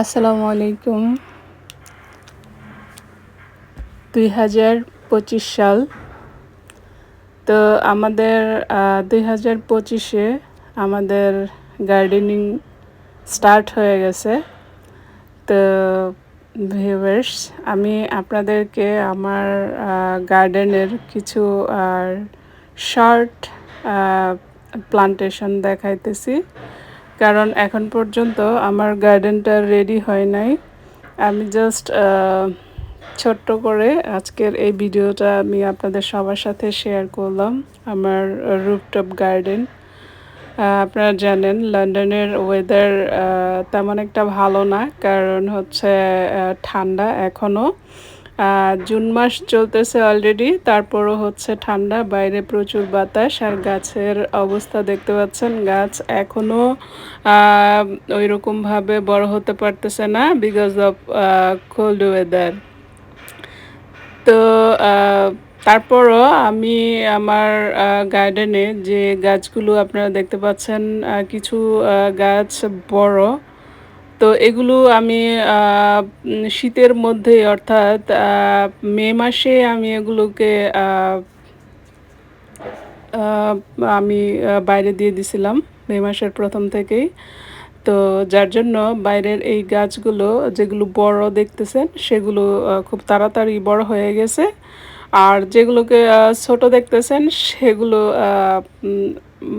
আসসালামু আলাইকুম দুই হাজার পঁচিশ সাল। তো আমাদের দুই হাজার পঁচিশে আমাদের গার্ডেনিং স্টার্ট হয়ে গেছে। তো ভিউয়ার্স, আমি আপনাদেরকে আমার গার্ডেনের কিছু, আর, শর্ট প্লান্টেশন দেখাইতেছি। কারণ এখন পর্যন্ত আমার গার্ডেনটা রেডি হয় নাই। আমি জাস্ট ছোট্ট করে আজকের এই ভিডিওটা আমি আপনাদের সবার সাথে শেয়ার করলাম, আমার রুপটপ গার্ডেন আপনারা জানেন লন্ডনের ওয়েদার তেমন একটা ভালো না, কারণ হচ্ছে ঠান্ডা এখনও জুন মাস চলতেছে অলরেডি তারপরও হচ্ছে ঠান্ডা, বাইরে প্রচুর বাতাস আর গাছের অবস্থা দেখতে পাচ্ছেন। গাছ এখনও ওই রকমভাবে বড় হতে পারতেছে না বিকজ অফ কোল্ড ওয়েদার তো তারপরও আমি আমার গার্ডেনে যে গাছগুলো আপনারা দেখতে পাচ্ছেন কিছু গাছ বড় তো এগুলো আমি শীতের মধ্যে অর্থাৎ মে মাসে আমি এগুলোকে আমি বাইরে দিয়ে দিছিলাম, মে মাসের প্রথম থেকেই। তো যার জন্য বাইরের এই গাছগুলো, যেগুলো বড় দেখতেছেন, সেগুলো খুব তাড়াতাড়ি বড় হয়ে গেছে। আর যেগুলোকে ছোট দেখতেছেন, সেগুলো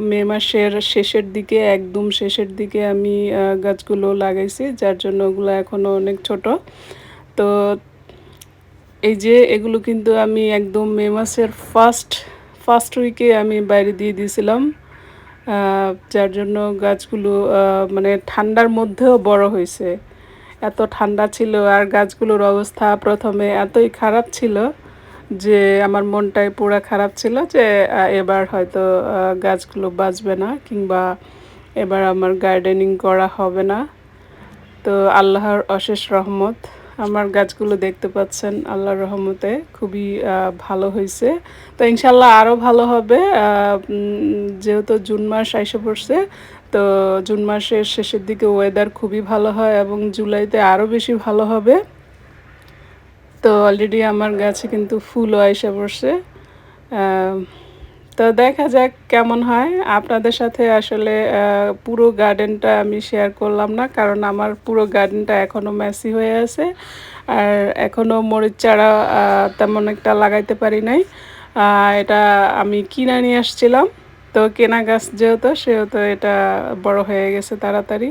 মে মাসের শেষের দিকে, একদম শেষের দিকে আমি গাছগুলো লাগাইছি, যার জন্য ওগুলো এখনও অনেক ছোট। তো এই যে এগুলো কিন্তু আমি একদম মে মাসের ফার্স্ট ফার্স্ট উইকে আমি বাইরে দিয়ে দিয়েছিলাম। যার জন্য গাছগুলো মানে ঠান্ডার মধ্যেও বড় হয়েছে। এত ঠান্ডা ছিল আর গাছগুলোর অবস্থা প্রথমে এতই খারাপ ছিল যে আমার মনটাই পুরো খারাপ ছিল যে এবার হয়তো গাছগুলো বাঁচবে না কিংবা এবার আমার গার্ডেনিং করা হবে না। তো আল্লাহর অশেষ রহমত। আমার গাছগুলো দেখতে পাচ্ছেন, আল্লাহর রহমতে খুবই ভালো হয়েছে তো ইনশাল্লাহ আরও ভালো হবে যেহেতু জুন মাস আইসে পড়ছে, তো জুন মাসের শেষের দিকে ওয়েদার খুবই ভালো হয় এবং জুলাইতে আরও বেশি ভালো হবে। তো অলরেডি আমার গাছে কিন্তু ফুলও এসে পড়ছে। তো দেখা যাক কেমন হয়। আপনাদের সাথে আসলে পুরো গার্ডেনটা আমি শেয়ার করলাম না, কারণ আমার পুরো গার্ডেনটা এখনও মেসি হয়ে আছে। আর এখনও মরিচ চারা তেমন একটা লাগাইতে পারি নাই। এটা আমি কিনা নিয়ে আসছিলাম। তো কেনা গাছ যেহেতু, সেহেতু এটা বড় হয়ে গেছে তাড়াতাড়ি।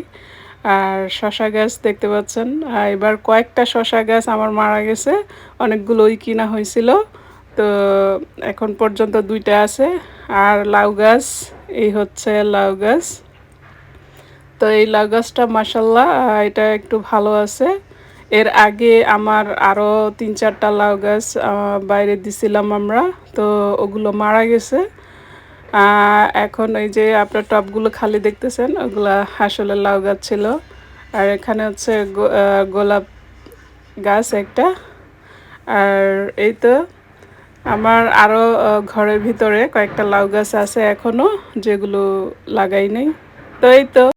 আর শশা গাছ দেখতে পাচ্ছেন। আর এবার কয়েকটা শশা গাছ আমার মারা গেছে। অনেকগুলোই কিনা হয়েছিল। তো এখন পর্যন্ত দুইটা আছে। আর লাউ গাছ, এই হচ্ছে লাউ গাছ। তো এই লাউ গাছটা মাসাল্লাহ এটা একটু ভালো আছে। এর আগে আমার আরও তিন চারটা লাউ গাছ বাইরে দিছিলাম আমরা। তো ওগুলো মারা গেছে। এখন ওই যে আপনার টপগুলো খালি দেখতেছেন, ওগুলা আসলে লাউ গাছ ছিল। আর এখানে হচ্ছে গোলাপ গাছ একটা। আর এই তো আমার আরও ঘরের ভিতরে কয়েকটা লাউ গাছ আছে এখনও যেগুলো লাগাই নেই। তো এই তো।